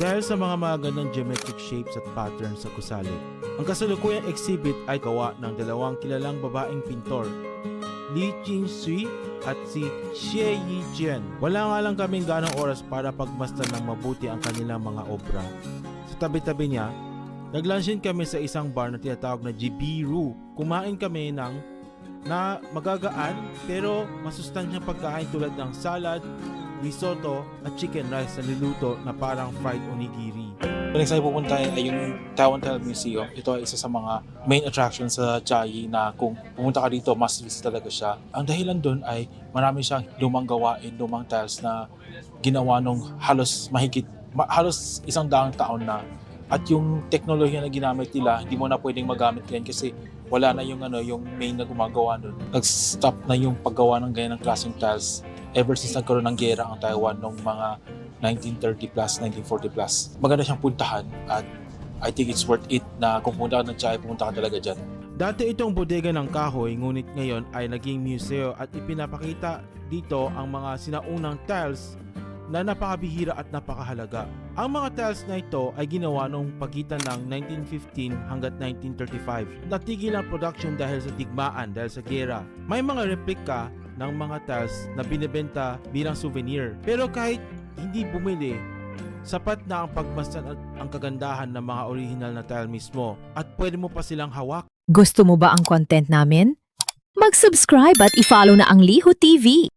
dahil sa mga magagandang geometric shapes at patterns sa gusali. Ang kasalukuyang exhibit ay gawa ng dalawang kilalang babaeng pintor, Li Qingxui at si Xie Yijian. Wala nga lang kaming ganong oras para pagmasdan ng mabuti ang kanilang mga obra. Sa tabi-tabi niya, naglansyon kami sa isang bar na tinatawag na Jibiru. Kumain kami ng na magagaan pero masustansyang pagkain tulad ng salad, risotto at chicken rice na niluto na parang fried onigiri. Next tayo pupunta ay yung Taiwan Tile Museum. Ito ay isa sa mga main attraction sa Chiayi na kung pumunta ka dito, must visit talaga siya. Ang dahilan doon ay marami siyang lumang gawain, lumang tiles na ginawa nung halos mahigit, ma- halos isang daang taon na. At yung teknolohiya na ginamit nila, hindi mo na pwedeng magamit yan kasi wala na yung ano yung main na gumagawa nun. Nag-stop na yung paggawa ng ganyan ng klaseng tiles ever since nagkaroon ng gera ang Taiwan nung mga 1930 plus, 1940 plus. Maganda siyang puntahan at I think it's worth it na kung pumunta ka ng Chai, pumunta ka talaga dyan. Dati itong bodega ng kahoy ngunit ngayon ay naging museo at ipinapakita dito ang mga sinaunang tiles na napakabihira at napakahalaga. Ang mga tiles na ito ay ginawa noong pagitan ng 1915 hanggat 1935. Natigil ang production dahil sa digmaan, dahil sa gera. May mga replika ng mga tiles na binebenta bilang souvenir. Pero kahit hindi bumili, sapat na ang pagmasdan at ang kagandahan ng mga original na tile mismo at pwede mo pa silang hawak Gusto mo ba ang content namin? Mag-subscribe at i-follow na ang Liho TV.